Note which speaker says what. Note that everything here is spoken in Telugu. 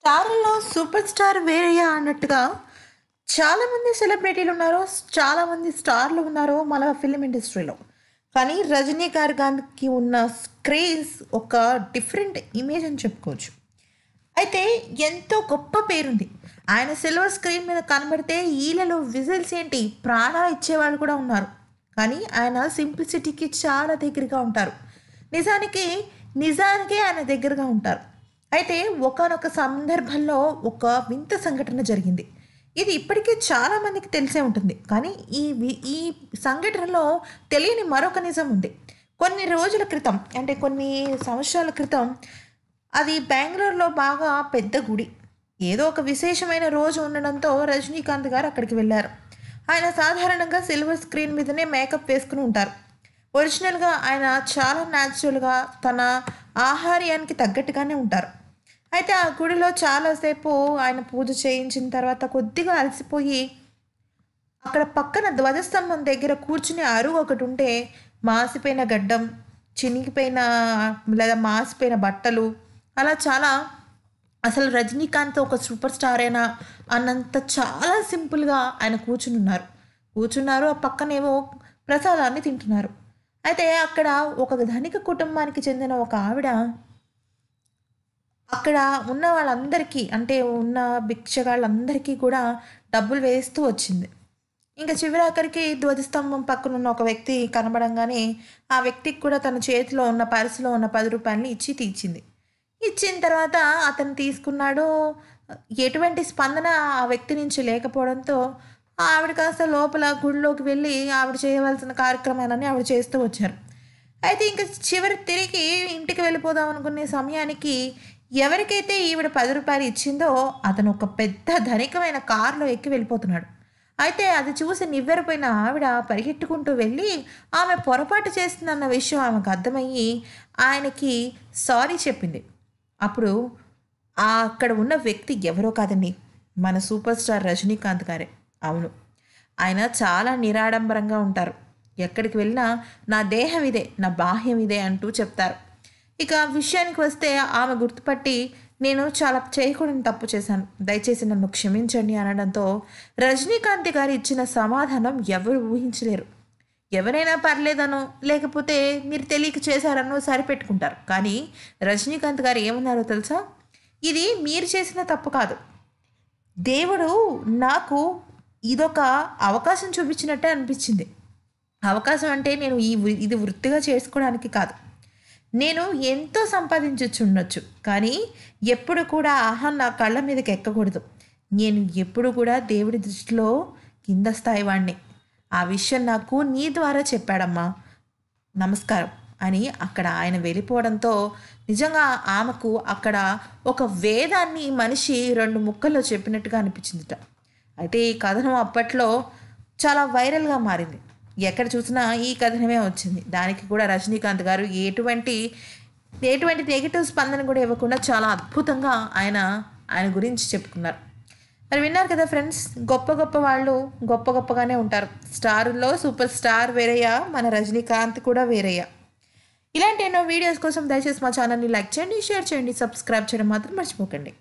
Speaker 1: స్టార్లో సూపర్ స్టార్ వేరయ్యా అన్నట్టుగా చాలామంది సెలబ్రిటీలు ఉన్నారు చాలామంది స్టార్లు ఉన్నారు మన ఫిలిం ఇండస్ట్రీలో. కానీ రజనీకాంత్ గారికి ఉన్న క్రేజ్ ఒక డిఫరెంట్ ఇమేజ్ అని చెప్పుకోవచ్చు. అయితే ఎంతో గొప్ప పేరుంది. ఆయన సిల్వర్ స్క్రీన్ మీద కనబడితే ఈలలో విజిల్స్ ఏంటి? ప్రాణాలు ఇచ్చేవాళ్ళు కూడా ఉన్నారు. కానీ ఆయన సింప్లిసిటీకి చాలా దగ్గరగా ఉంటారు. నిజానికి నిజానికే ఆయన దగ్గరగా ఉంటారు. అయితే ఒకనొక సందర్భంలో ఒక వింత సంఘటన జరిగింది. ఇది ఇప్పటికే చాలామందికి తెలిసే ఉంటుంది. కానీ ఈ ఈ సంఘటనలో తెలియని మరొక నిజం ఉంది. కొన్ని రోజుల క్రితం అంటే కొన్ని సంవత్సరాల క్రితం అది బెంగళూరులో బాగా పెద్ద గుడి. ఏదో ఒక విశేషమైన రోజు ఉండడంతో రజనీకాంత్ గారు అక్కడికి వెళ్ళారు. ఆయన సాధారణంగా సిల్వర్ స్క్రీన్ మీదనే మేకప్ వేసుకుని ఉంటారు. ఒరిజినల్గా ఆయన చాలా న్యాచురల్గా తన ఆహార్యానికి తగ్గట్టుగానే ఉంటారు. అయితే ఆ గుడిలో చాలాసేపు ఆయన పూజ చేయించిన తర్వాత కొద్దిగా అలసిపోయి అక్కడ పక్కన ధ్వజస్తంభం దగ్గర కూర్చుని అరుగు ఒకటి ఉంటే మాసిపోయిన గడ్డం చినిగిపోయిన లేదా మాసిపోయిన బట్టలు అలా చాలా అసలు రజనీకాంత్ ఒక సూపర్ స్టార్ అయినా అన్నంత చాలా సింపుల్గా ఆయన కూర్చుని ఉన్నారు. కూర్చున్నారు ఆ పక్కనేమో ప్రసాదాన్ని తింటున్నారు. అయితే అక్కడ ఒక ధనిక కుటుంబానికి చెందిన ఒక ఆవిడ అక్కడ ఉన్న వాళ్ళందరికీ అంటే ఉన్న భిక్షగాళ్ళందరికీ కూడా డబ్బులు వేస్తూ వచ్చింది. ఇంకా చివరాఖరికి ధ్వజస్తంభం పక్కన ఉన్న ఒక వ్యక్తి కనబడంగానే ఆ వ్యక్తికి కూడా తన చేతిలో ఉన్న పర్సులో ఉన్న పది రూపాయలని ఇచ్చి తీర్చింది. ఇచ్చిన తర్వాత అతను తీసుకున్నాడు. ఎటువంటి స్పందన ఆ వ్యక్తి నుంచి లేకపోవడంతో ఆవిడ కాస్త లోపల గుడిలోకి వెళ్ళి ఆవిడ చేయవలసిన కార్యక్రమాలని ఆవిడ చేస్తూ వచ్చారు. అయితే ఇంకా చివరి తిరిగి ఇంటికి వెళ్ళిపోదాం అనుకునే సమయానికి ఎవరికైతే ఈవిడ పది రూపాయలు ఇచ్చిందో అతను ఒక పెద్ద ధనికమైన కారులో ఎక్కి వెళ్ళిపోతున్నాడు. అయితే అది చూసి నివ్వెరపోయిన ఆవిడ పరిగెట్టుకుంటూ వెళ్ళి ఆమె పొరపాటు చేస్తుందన్న విషయం ఆమెకు అర్థమయ్యి ఆయనకి సారీ చెప్పింది. అప్పుడు అక్కడ ఉన్న వ్యక్తి ఎవరో కాదండి మన సూపర్ స్టార్ రజనీకాంత్ గారే. అవును ఆయన చాలా నిరాడంబరంగా ఉంటారు. ఎక్కడికి వెళ్ళినా నా దేహం ఇదే నా బాహ్యం ఇదే అంటూ చెప్తారు. ఇక విషయానికి వస్తే ఆమె గుర్తుపట్టి నేను చాలా చేయకూడని తప్పు చేశాను. దయచేసి నన్ను క్షమించండి అనడంతో రజనీకాంత్ గారు ఇచ్చిన సమాధానం ఎవరు ఊహించలేరు. ఎవరైనా పర్లేదనో లేకపోతే మీరు తెలియక చేశారనో సరిపెట్టుకుంటారు. కానీ రజనీకాంత్ గారు ఏమన్నారో తెలుసా? ఇది మీరు చేసిన తప్పు కాదు. దేవుడు నాకు ఇదొక అవకాశం చూపించినట్టే అనిపించింది. అవకాశం అంటే నేను ఈ వృ- ఇది వృత్తిగా చేసుకోవడానికి కాదు. నేను ఎంతో సంపాదించుచుండొచ్చు కానీ ఎప్పుడు కూడా ఆహా నా కళ్ళ మీదకి ఎక్కకూడదు. నేను ఎప్పుడు కూడా దేవుడి దృష్టిలో కింద స్థాయి వాడిని ఆ విషయం నాకు నీ ద్వారా చెప్పాడమ్మా. నమస్కారం అని అక్కడ ఆయన వెళ్ళిపోవడంతో నిజంగా ఆమెకు అక్కడ ఒక వేదాన్ని మనిషి రెండు ముక్కల్లో చెప్పినట్టుగా అనిపించిందిట. అయితే ఈ కథనం అప్పట్లో చాలా వైరల్గా మారింది. ఎక్కడ చూసినా ఈ కథనమే వచ్చింది. దానికి కూడా రజనీకాంత్ గారు ఎటువంటి ఎటువంటి నెగిటివ్ స్పందన కూడా ఇవ్వకుండా చాలా అద్భుతంగా ఆయన ఆయన గురించి చెప్పుకున్నారు. మరి విన్నారు కదా ఫ్రెండ్స్ గొప్ప గొప్ప వాళ్ళు గొప్ప గొప్పగానే ఉంటారు. స్టార్లో సూపర్ స్టార్ వేరయ్య మన రజనీకాంత్ కూడా వేరయ్య. ఇలాంటి ఎన్నో వీడియోస్ కోసం దయచేసి మా ఛానల్ని లైక్ చేయండి షేర్ చేయండి సబ్స్క్రైబ్ చేయడం మాత్రం మర్చిపోకండి.